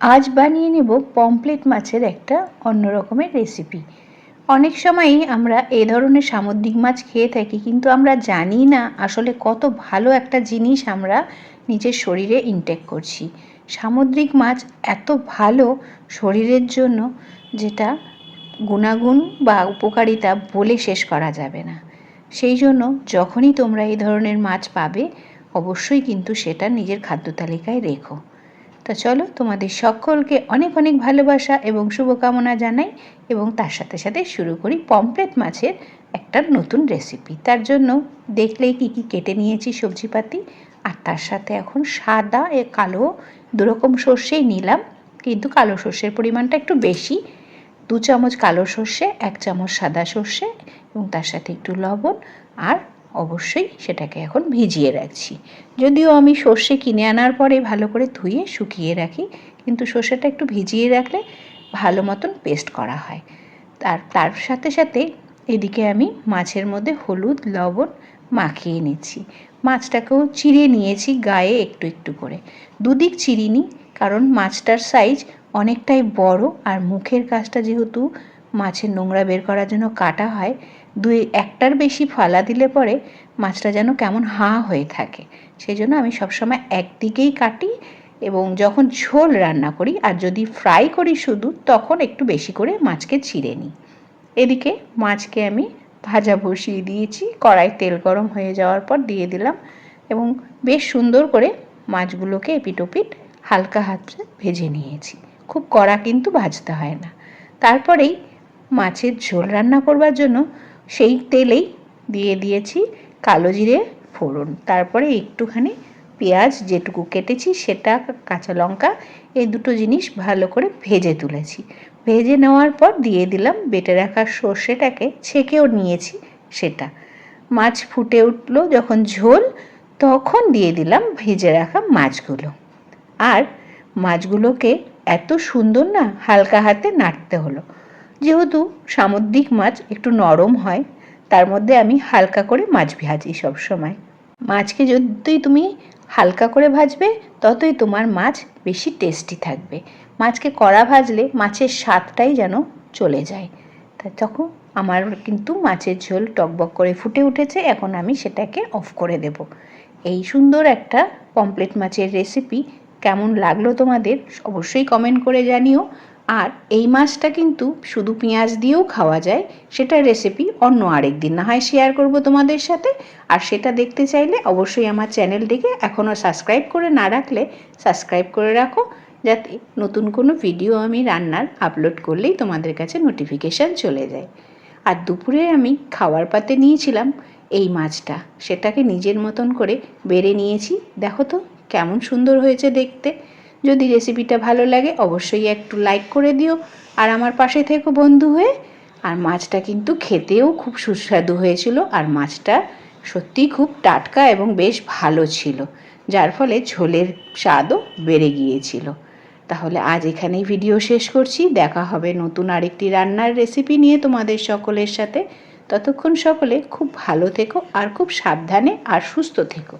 আজ বানিয়ে নেব পমপ্লেট মাছের একটা অন্য রকমের রেসিপি অনেক সময়ই আমরা এ ধরনের সামুদ্রিক মাছ খেয়ে থাকি, কিন্তু আমরা জানি না আসলে কত ভালো একটা জিনিস আমরা নিজের শরীরে ইনটেক করছি। সামুদ্রিক মাছ এত ভালো শরীরের জন্য যেটা গুণাগুণ বা উপকারিতা বলে শেষ করা যাবে না। সেই জন্য যখনই তোমরা এই ধরনের মাছ পাবে, অবশ্যই কিন্তু সেটা নিজের খাদ্য তালিকায় রেখো। তো চলো তোমাদের সকলকে অনেক অনেক ভালোবাসা এবং শুভকামনা জানাই এবং তার সাথে সাথে শুরু করি পমপ্লেট মাছের একটা নতুন রেসিপি তার জন্য দেখলেই কি কি কেটে নিয়েছি সবজিপাতি, আর তার সাথে এখন সাদা এ কালো দুরকম সর্ষেই নিলাম, কিন্তু কালো সর্ষের পরিমাণটা একটু বেশি। দু চামচ কালো সর্ষে, এক চামচ সাদা সর্ষে এবং তার সাথে একটু লবণ আর অবশ্যই সেটাকে এখন ভিজিয়ে রাখছি। যদিও আমি সর্ষে কিনে আনার পরে ভালো করে ধুয়ে শুকিয়ে রাখি, কিন্তু সর্ষেটা একটু ভিজিয়ে রাখলে ভালো মতন পেস্ট করা হয়। তার তার সাথে সাথে এদিকে আমি মাছের মধ্যে হলুদ, লবণ মাখিয়ে নিচ্ছি। মাছটাকেও চিড়ে নিয়েছি গায়ে একটু একটু করে। দুদিক চিরিনি কারণ মাছটার সাইজ অনেকটাই বড় আর মুখের কাজটা যেহেতু মাছের নোংরা বের করার জন্য কাটা হয় দুই একটার বেশি ফালা দিলে পরে মাছটা যেন কেমন হাঁ হয়ে থাকে। সেই জন্য আমি সবসময় একদিকেই কাটি এবং যখন ঝোল রান্না করি আর যদি ফ্রাই করি শুধু, তখন একটু বেশি করে মাছকে ছিঁড়ে নিই। এদিকে মাছকে আমি ভাজা বসিয়ে দিয়েছি, কড়াই তেল গরম হয়ে যাওয়ার পর দিয়ে দিলাম এবং বেশ সুন্দর করে মাছগুলোকে এপিটোপিট হালকা হাতে ভেজে নিয়েছি। খুব কড়া কিন্তু ভাজতে হয় না। তারপরেই মাছের ঝোল রান্না করবার জন্য সেই তেলেই দিয়ে দিয়েছি কালো জিরে, ফোড়ন। তারপরে একটুখানি পেঁয়াজ যেটুকু কেটেছি সেটা, কাঁচা লঙ্কা, এই দুটো জিনিস ভালো করে ভেজে তুলেছি। ভেজে নেওয়ার পর দিয়ে দিলাম, বেটে রাখা সর্ষেটাকে ছেঁকেও নিয়েছি সেটা। মাছ ফুটে উঠল যখন ঝোল, তখন দিয়ে দিলাম ভেজে রাখা মাছগুলো। আর মাছগুলোকে এত সুন্দর না, হালকা হাতে নাড়তে হলো। যেহেতু সামুদ্রিক মাছ একটু নরম হয়, তার মধ্যে আমি হালকা করে মাছ ভাজি সবসময়। মাছকে যতই তুমি হালকা করে ভাজবে, ততই তোমার মাছ বেশি টেস্টি থাকবে। মাছকে কড়া ভাজলে মাছের স্বাদটাই যেন চলে যায়। তা তখন আমার কিন্তু মাছের ঝোল টকবক করে ফুটে উঠেছে, এখন আমি সেটাকে অফ করে দেব। এই সুন্দর একটা পমপ্লেট মাছের রেসিপি কেমন লাগল তোমাদের অবশ্যই কমেন্ট করে জানিও। আর এই মাছটা কিন্তু শুধু পেঁয়াজ দিয়েও খাওয়া যায়, সেটার রেসিপি অন্য আরেক দিন। না হয় শেয়ার করব তোমাদের সাথে। আর সেটা দেখতে চাইলে অবশ্যই আমার চ্যানেলটিকে এখনও সাবস্ক্রাইব করে না রাখলে সাবস্ক্রাইব করে রাখো, যাতে নতুন কোনো ভিডিও আমি রান্নার আপলোড করলেই তোমাদের কাছে নোটিফিকেশান চলে যায়। আর দুপুরে আমি খাওয়ার পাতে নিয়েছিলাম এই মাছটা। সেটাকে নিজের মতন করে বেড়ে নিয়েছি। দেখো তো, কেমন সুন্দর হয়েছে দেখতে। যদি রেসিপিটা ভালো লাগে, অবশ্যই একটু লাইক করে দিও। আর আমার পাশে থেকো বন্ধু হয়ে। আর মাছটা কিন্তু খেতেও খুব সুস্বাদু হয়েছিল। আর মাছটা সত্যিই খুব টাটকা এবং বেশ ভালো ছিল, যার ফলে ঝোলের স্বাদও বেড়ে গিয়েছিল। তাহলে আজ এখানেই ভিডিও শেষ করছি। দেখা হবে নতুন আরেকটি রান্নার রেসিপি নিয়ে তোমাদের সকলের সাথে। ততক্ষণ সকলে খুব ভালো থেকো আর খুব সাবধানে আর সুস্থ থেকো।